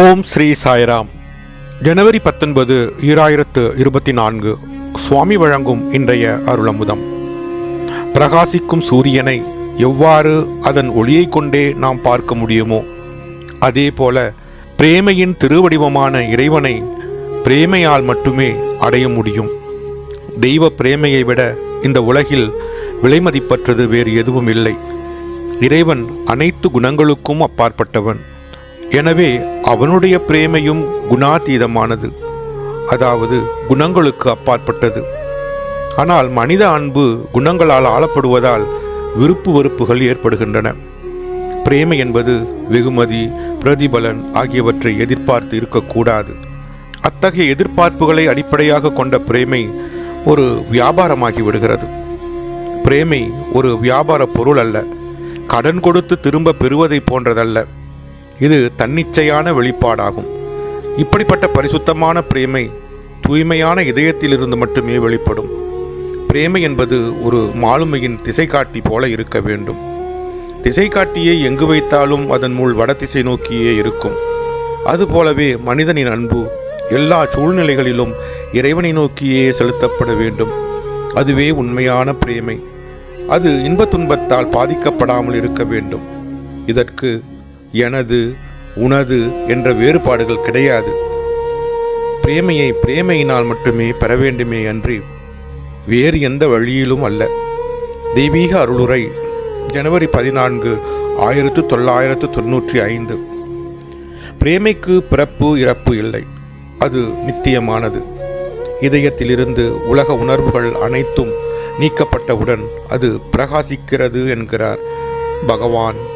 ஓம் ஸ்ரீ சாய்ராம். ஜனவரி பத்தொன்பது ஈராயிரத்து இருபத்தி நான்கு சுவாமி வழங்கும் இன்றைய அருளமுதம். பிரகாசிக்கும் சூரியனை எவ்வாறு அதன் ஒளியைக் கொண்டே நாம் பார்க்க முடியுமோ அதே போல பிரேமையின் திருவடிவமான இறைவனை பிரேமையால் மட்டுமே அடைய முடியும். தெய்வ பிரேமையை விட இந்த உலகில் விலைமதிப்பற்றது வேறு எதுவும் இல்லை. இறைவன் அனைத்து குணங்களுக்கும் அப்பாற்பட்டவன். எனவே அவனுடைய பிரேமையும் குணாதீதமானது. அதாவது குணங்களுக்கு அப்பாற்பட்டது. ஆனால் மனித அன்பு குணங்களால் ஆளப்படுவதால் விருப்பு வெறுப்புகள் ஏற்படுகின்றன. பிரேமை என்பது வெகுமதி பிரதிபலன் ஆகியவற்றை எதிர்பார்த்து இருக்கக்கூடாது. அத்தகைய எதிர்பார்ப்புகளை அடிப்படையாக கொண்ட பிரேமை ஒரு வியாபாரமாகி விடுகிறது. பிரேமை ஒரு வியாபார பொருள் அல்ல. கடன் கொடுத்து திரும்ப பெறுவதை போன்றதல்ல. இது தன்னிச்சையான வெளிப்பாடாகும். இப்படிப்பட்ட பரிசுத்தமான பிரேமை தூய்மையான இதயத்திலிருந்து மட்டுமே வெளிப்படும். பிரேமை என்பது ஒரு மாலுமையின் திசைகாட்டி போல இருக்க வேண்டும். திசைகாட்டியை எங்கு வைத்தாலும் அதன் முள் வடதிசை நோக்கியே இருக்கும். அதுபோலவே மனிதனின் அன்பு எல்லா சூழ்நிலைகளிலும் இறைவனை நோக்கியே செலுத்தப்பட வேண்டும். அதுவே உண்மையான பிரேமை. அது இன்பத் துன்பத்தால் பாதிக்கப்படாமல் இருக்க வேண்டும். இதற்கு எனது உனது என்ற வேறுபாடுகள் கிடையாது. பிரேமையை பிரேமையினால் மட்டுமே பெற வேண்டுமே அன்றி வேறு எந்த வழியிலும் அல்ல. தெய்வீக அருளுரை ஜனவரி பதினான்கு ஆயிரத்து தொள்ளாயிரத்து தொன்னூற்றி ஐந்து. பிரேமைக்கு பிறப்பு இறப்பு இல்லை. அது நித்தியமானது. இதயத்திலிருந்து உலக உணர்வுகள் அனைத்தும் நீக்கப்பட்டவுடன் அது பிரகாசிக்கிறது என்கிறார் பகவான்.